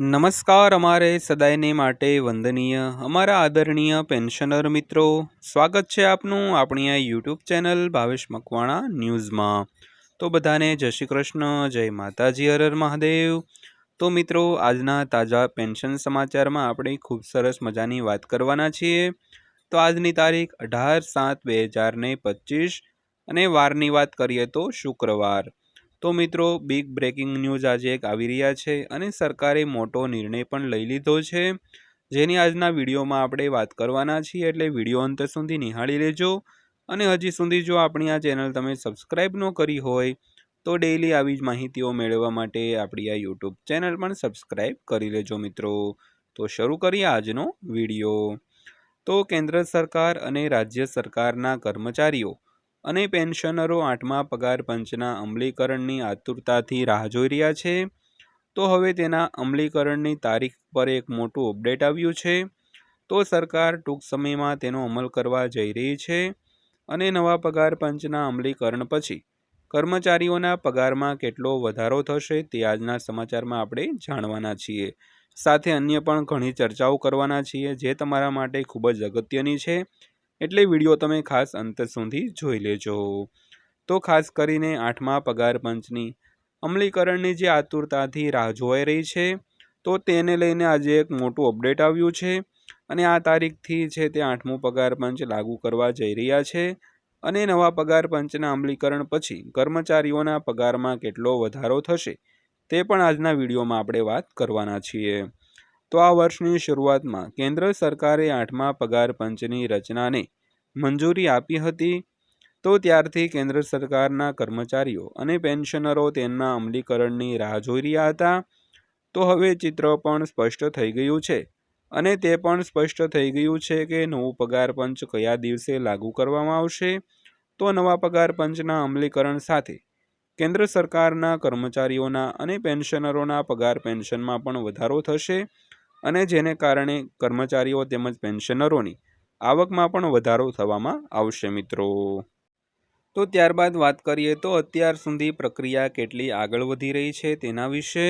નમસ્કાર અમારે સદાયને માટે વંદનીય, અમારા આદરણીય પેન્શનર મિત્રો. સ્વાગત છે આપનું આપણી આ યુટ્યુબ ચેનલ ભાવેશ મકવાણા ન્યૂઝમાં. તો બધાને જય શ્રી કૃષ્ણ, જય માતાજી હરર મહાદેવ. તો મિત્રો, આજના તાજા પેન્શન સમાચારમાં આપણે ખૂબ સરસ મજાની વાત કરવાના છીએ. તો આજની તારીખ અઢાર સાત બે હજાર ને પચીસ અને વારની વાત કરીએ તો શુક્રવાર. તો મિત્રો બિગ બ્રેકિંગ ન્યૂઝ આજે એક આવી રહ્યા છે અને સરકારે મોટો નિર્ણય પણ લઈ લીધો છે. જેની આજના વિડીયોમાં આપણે વાત કરવાના છીએ એટલે વીડિયો અંત સુધી નિહાળી લેજો. અને હજી સુધી જો આપણી આ ચેનલ તમે સબસ્ક્રાઈબ ન કરી હોય, તો ડેઈલી આવી જ માહિતીઓ મેળવવા માટે આપણી આ યુટ્યુબ ચેનલ પણ સબસ્ક્રાઈબ કરી લેજો મિત્રો. તો શરૂ કરીએ આજનો વીડિયો. તો કેન્દ્ર સરકાર અને રાજ્ય સરકારના કર્મચારીઓ અને પેન્શનરો આઠમા પગાર પંચના અમલીકરણની આતુરતાથી રાહ જોઈ રહ્યા છે. તો હવે તેના અમલીકરણની તારીખ પર એક મોટું અપડેટ આવ્યું છે. તો સરકાર ટૂંક સમયમાં તેનો અમલ કરવા જઈ રહી છે અને નવા પગાર પંચના અમલીકરણ પછી કર્મચારીઓના પગારમાં કેટલો વધારો થશે તે આજના સમાચારમાં આપણે જાણવાના છીએ. સાથે અન્ય પણ ઘણી ચર્ચાઓ કરવાના છીએ જે તમારા માટે ખૂબ જ અગત્યની છે. એટલે વીડિયો તમે ખાસ અંત સુધી જોઈ લેજો. તો ખાસ કરીને આઠમા પગાર પંચની અમલીકરણની જે આતુરતાથી રાહ જોવાઈ રહી છે, તો તેને લઈને આજે એક મોટું અપડેટ આવ્યું છે અને આ તારીખથી છે તે આઠમું પગાર પંચ લાગુ કરવા જઈ રહ્યા છે અને નવા પગાર પંચના અમલીકરણ પછી કર્મચારીઓના પગારમાં કેટલો વધારો થશે તે પણ આજના વિડીયોમાં આપણે વાત કરવાના છીએ. તો આ વર્ષની શરૂઆતમાં કેન્દ્ર સરકારે આઠમા પગાર પંચની રચનાને મંજૂરી આપી હતી. તો ત્યારથી કેન્દ્ર સરકારના કર્મચારીઓ અને પેન્શનરો તેમના અમલીકરણની રાહ જોઈ રહ્યા હતા. તો હવે ચિત્ર પણ સ્પષ્ટ થઈ ગયું છે અને તે પણ સ્પષ્ટ થઈ ગયું છે કે નવું પગાર પંચ કયા દિવસે લાગુ કરવામાં આવશે. તો નવા પગાર પંચના અમલીકરણ સાથે કેન્દ્ર સરકારના કર્મચારીઓના અને પેન્શનરોના પગાર પેન્શનમાં પણ વધારો થશે. અને જેને કારણે કર્મચારીઓ તેમજ પેન્શનરોની આવકમાં પણ વધારો થવામાં આવશે મિત્રો. તો ત્યારબાદ વાત કરીએ તો અત્યાર સુધી પ્રક્રિયા કેટલી આગળ વધી રહી છે તેના વિશે.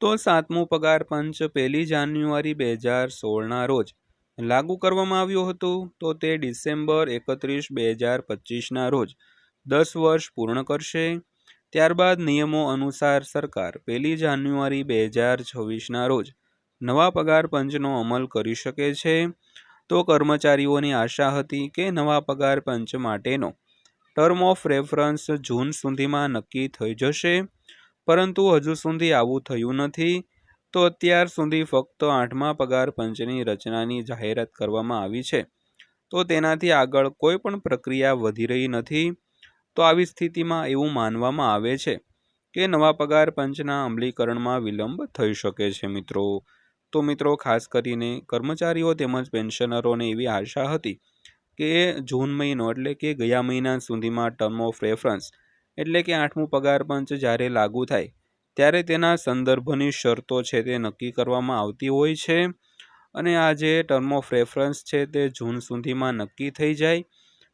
તો સાતમું પગાર પંચ પહેલી જાન્યુઆરી બે હજાર સોળના રોજ લાગુ કરવામાં આવ્યું હતું. તો તે ડિસેમ્બર એકત્રીસ બે હજાર પચીસના રોજ દસ વર્ષ પૂર્ણ કરશે. ત્યારબાદ નિયમો અનુસાર સરકાર પહેલી જાન્યુઆરી બે હજાર છવ્વીસના રોજ નવા પગાર પંચનો અમલ કરી શકે છે? તો કર્મચારીઓની આશા હતી કે નવા પગાર પંચ માટેનો ટર્મ ઓફ રેફરન્સ જૂન સુધીમાં નક્કી થઈ જશે. પરંતુ હજુ સુધી આવું થયું નથી. તો અત્યાર સુધી ફક્ત આઠમા પગાર પંચની રચનાની જાહેરાત કરવામાં આવી છે. તો તેનાથી આગળ કોઈ પણ પ્રક્રિયા વધી રહી નથી. તો આવી સ્થિતિમાં એવું માનવામાં આવે છે કે નવા પગાર પંચના અમલીકરણમાં વિલંબ થઈ શકે છે મિત્રો. તો મિત્રો ખાસ કરીને કર્મચારીઓ તેમજ પેન્શનરોને એવી આશા હતી કે જૂન મહિનો એટલે કે ગયા મહિના સુધીમાં ટર્મ ઓફ રેફરન્સ એટલે કે આઠમું પગાર પંચ જ્યારે લાગુ થાય ત્યારે તેના સંદર્ભની શરતો છે તે નક્કી કરવામાં આવતી હોય છે અને આ જે ટર્મ ઓફ રેફરન્સ છે તે જૂન સુધીમાં નક્કી થઈ જાય.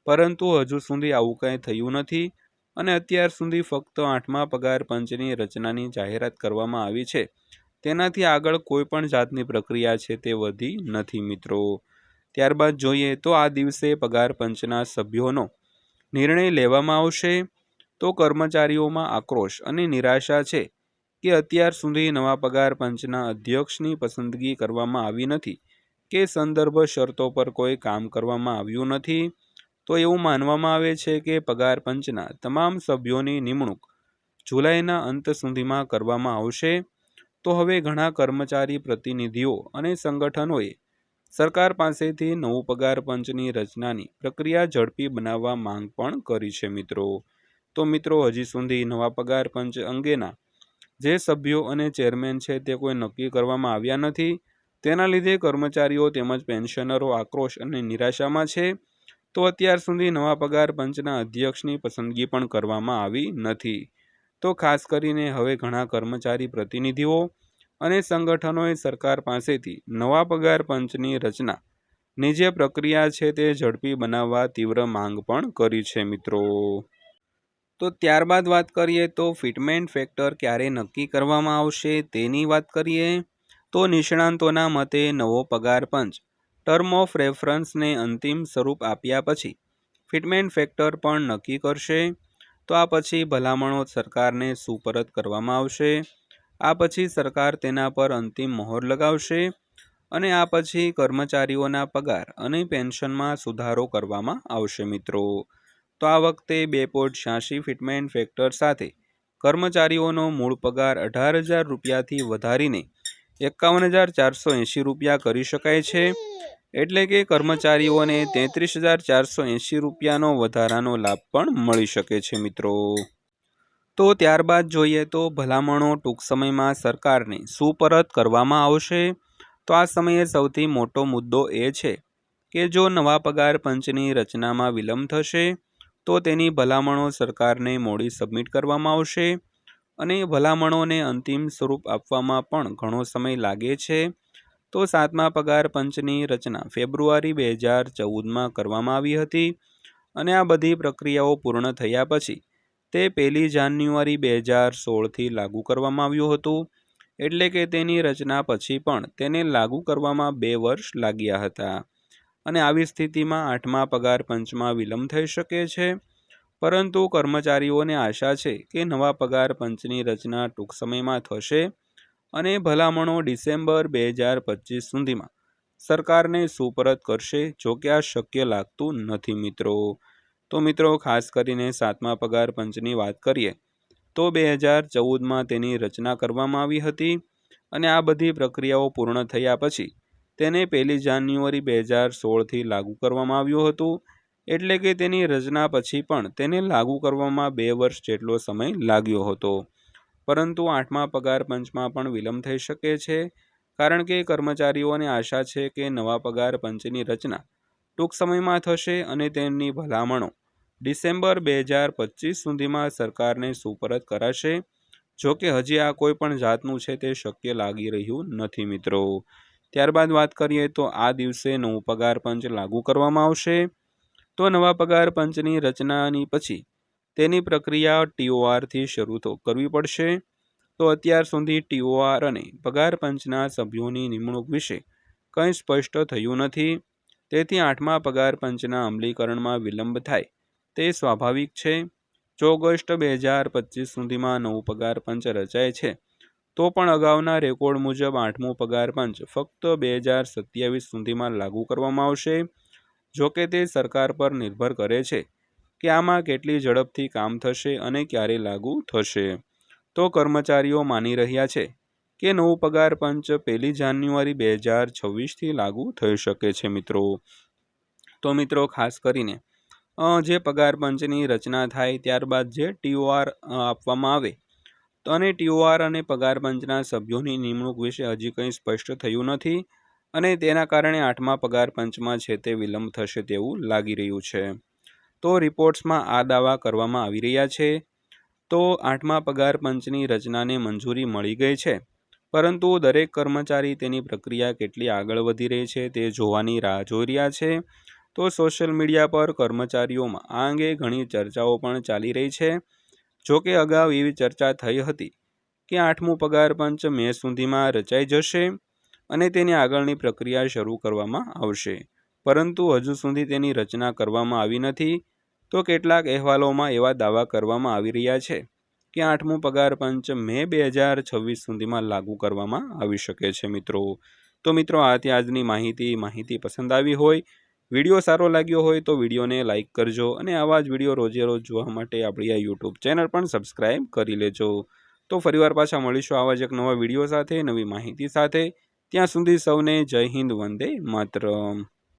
પરંતુ હજુ સુધી આવું કંઈ થયું નથી અને અત્યાર સુધી ફક્ત આઠમા પગાર પંચની રચનાની જાહેરાત કરવામાં આવી છે. તેનાથી આગળ કોઈ પણ જાતની પ્રક્રિયા છે તે વધી નથી, મિત્રો. ત્યારબાદ જોઈએ તો આ દિવસે પગાર પંચના સભ્યોનો નિર્ણય લેવામાં આવશે તો કર્મચારીઓમાં આક્રોશ અને નિરાશા છે કે અત્યાર સુધી નવા પગાર પંચના અધ્યક્ષની પસંદગી કરવામાં આવી નથી કે સંદર્ભ શરતો પર કોઈ કામ કરવામાં આવ્યું નથી, તો એવું માનવામાં આવે છે કે પગાર પંચના તમામ સભ્યોની નિમણૂક જુલાઈના અંત સુધીમાં કરવામાં આવશે તો હવે ઘણા કર્મચારી પ્રતિનિધિઓ અને સંગઠનોએ સરકાર પાસેથી નવું પગાર પંચની રચનાની પ્રક્રિયા ઝડપી બનાવવા માંગ પણ કરી છે મિત્રો. તો મિત્રો, હજી સુધી નવા પગાર પંચ અંગેના જે સભ્યો અને ચેરમેન છે તે કોઈ નક્કી કરવામાં આવ્યા નથી. તેના લીધે કર્મચારીઓ તેમજ પેન્શનરો આક્રોશ અને નિરાશામાં છે. તો અત્યાર સુધી નવા પગાર પંચના અધ્યક્ષની પસંદગી પણ કરવામાં આવી નથી. તો ખાસ કરીને હવે ઘણા કર્મચારી પ્રતિનિધિઓ અને સંગઠનોએ સરકાર પાસેથી નવા પગાર પંચની રચના. ની જે પ્રક્રિયા છે તે ઝડપી બનાવવા તીવ્ર માંગ પણ કરી છે મિત્રો. તો ત્યારબાદ વાત કરીએ તો ફિટમેન્ટ ફેક્ટર ક્યારે નક્કી કરવામાં આવશે તેની વાત કરીએ તો નિષ્ણાંતોના મતે નવો પગાર પંચ ટર્મ ઓફ રેફરન્સને અંતિમ સ્વરૂપ આપ્યા પછી ફિટમેન્ટ ફેક્ટર પણ નક્કી કરશે. તો આ પછી ભલામણો સરકારને સુપરત કરવામાં આવશે. આ પછી સરકાર તેના પર અંતિમ મહોર લગાવશે અને આ પછી કર્મચારીઓના પગાર અને પેન્શનમાં સુધારો કરવામાં આવશે મિત્રો. તો આ વખતે બે પોઈન્ટ છ્યાસી ફિટમેન્ટ ફેક્ટર સાથે કર્મચારીઓનો મૂળ પગાર અઢાર હજાર રૂપિયાથી વધારીને એકાવન હજાર ચારસો એંશી રૂપિયા કરી શકાય છે. એટલે કે કર્મચારીઓને તેત્રીસ હજાર ચારસો એંશી રૂપિયાનો વધારાનો લાભ પણ મળી શકે છે, મિત્રો. તો ત્યારબાદ જોઈએ તો ભલામણો ટૂંક સમયમાં સરકારને સુપરત કરવામાં આવશે. તો આ સમયે સૌથી મોટો મુદ્દો એ છે કે જો નવા પગાર પંચની રચનામાં વિલંબ થશે, તો તેની ભલામણો સરકારને મોડી સબમિટ કરવામાં આવશે. અને ભલામણોને અંતિમ સ્વરૂપ આપવામાં પણ ઘણો સમય લાગે છે. તો સાતમા પગાર પંચની રચના ફેબ્રુઆરી બે હજાર ચૌદમાં કરવામાં આવી હતી અને આ બધી પ્રક્રિયાઓ પૂર્ણ થયા પછી તે પહેલી જાન્યુઆરી બે હજાર સોળથી લાગુ કરવામાં આવ્યું હતું. એટલે કે તેની રચના પછી પણ તેને લાગુ કરવામાં બે વર્ષ લાગ્યા હતા. અને આવી સ્થિતિમાં આઠમા પગાર પંચમાં વિલંબ થઈ શકે છે. પરંતુ કર્મચારીઓને આશા છે કે નવા પગાર પંચની રચના ટૂંક સમયમાં થશે. અને ભલામણો ડિસેમ્બર બે હજાર પચીસ સુધીમાં. સરકારને સુપરત કરશે જો કે આ શક્ય લાગતું નથી મિત્રો. તો મિત્રો, ખાસ કરીને સાતમા પગાર પંચની વાત કરીએ, તો બે હજાર ચૌદમાં તેની રચના કરવામાં આવી હતી અને આ બધી પ્રક્રિયાઓ પૂર્ણ થયા પછી તેને પહેલી જાન્યુઆરી બે હજાર સોળથી લાગુ કરવામાં આવ્યું હતું. એટલે કે તેની રચના પછી પણ તેને લાગુ કરવામાં બે વર્ષ જેટલો સમય લાગ્યો હતો. પરંતુ આઠમા પગાર પંચમાં પણ વિલંબ થઈ શકે છે, કારણ કે કર્મચારીઓને આશા છે કે નવા પગાર પંચની રચના ટૂંક સમયમાં થશે અને તેમની ભલામણો ડિસેમ્બર બે હજાર પચીસ સુધીમાં સરકારને સુપરત કરાશે, જો કે હજી આ કોઈ પણ જાતનું છે તે શક્ય લાગી રહ્યું નથી મિત્રો. ત્યારબાદ વાત કરીએ તો આ દિવસે નવું પગાર પંચ લાગુ કરવામાં આવશે. તો નવા પગાર પંચની રચનાની પછી તેની પ્રક્રિયા ટીઓઆરથી શરૂ તો કરવી પડશે. તો અત્યાર સુધી ટીઓઆર અને પગાર પંચના સભ્યોની નિમણૂક વિશે કંઈ સ્પષ્ટ થયું નથી. તેથી આઠમા પગાર પંચના અમલીકરણમાં વિલંબ થાય. તે સ્વાભાવિક છે. જો ઓગસ્ટ બે હજાર પચીસ સુધીમાં નવું પગાર પંચ રચાય છે, તો પણ અગાઉના રેકોર્ડ મુજબ આઠમું પગાર પંચ ફક્ત બે હજાર સત્યાવીસ સુધીમાં લાગુ કરવામાં આવશે. જોકે તે સરકાર પર નિર્ભર કરે છે. કે આમાં કેટલી ઝડપથી કામ થશે અને ક્યારે લાગુ થશે. તો કર્મચારીઓ માની રહ્યા છે કે નવું પગાર પંચ પહેલી જાન્યુઆરી બે હજાર છવ્વીસથી લાગુ થઈ શકે છે મિત્રો. તો મિત્રો, ખાસ કરીને જે પગાર પંચની રચના થાય ત્યારબાદ જે ટીઓઆર આપવામાં આવે, અને ટીઓઆર અને પગાર પંચના સભ્યોની નિમણૂક વિશે હજી કંઈ સ્પષ્ટ થયું નથી, અને તેના કારણે આઠમા પગાર પંચમાં છે તે વિલંબ થશે તેવું લાગી રહ્યું છે. તો રિપોર્ટ્સમાં આ દાવા કરવામાં આવી રહ્યા છે. તો આઠમા પગાર પંચની રચનાને મંજૂરી મળી ગઈ છે. પરંતુ દરેક કર્મચારી તેની પ્રક્રિયા કેટલી આગળ વધી રહી છે તે જોવાની રાહ જોઈ રહ્યા છે. તો સોશિયલ મીડિયા પર કર્મચારીઓમાં આ અંગે ઘણી ચર્ચાઓ પણ ચાલી રહી છે. જો કે અગાઉ એવી ચર્ચા થઈ હતી કે આઠમું પગાર પંચ મે સુધીમાં રચાઈ જશે અને તેની આગળની પ્રક્રિયા શરૂ કરવામાં આવશે. પરંતુ હજુ સુધી તેની રચના કરવામાં આવી નથી. તો કેટલાક અહેવાલોમાં એવા દાવા કરવામાં આવી રહ્યા છે કે આઠમું પગાર પંચ મે બે હજાર છવ્વીસ સુધીમાં લાગુ કરવામાં આવી શકે છે મિત્રો. તો મિત્રો આથી આજની માહિતી. માહિતી પસંદ આવી હોય, વીડિયો સારો લાગ્યો હોય તો વિડીયોને લાઇક કરજો અને આવા જ વીડિયો રોજે રોજ જોવા માટે આપણી આ યુટ્યુબ ચેનલ પણ સબસ્ક્રાઈબ કરી લેજો. તો ફરીવાર પાછા મળીશું આવા જ એક નવા વીડિયો સાથે, નવી માહિતી સાથે. ત્યાં સુધી સૌને જય હિન્દ, વંદે માતરમ.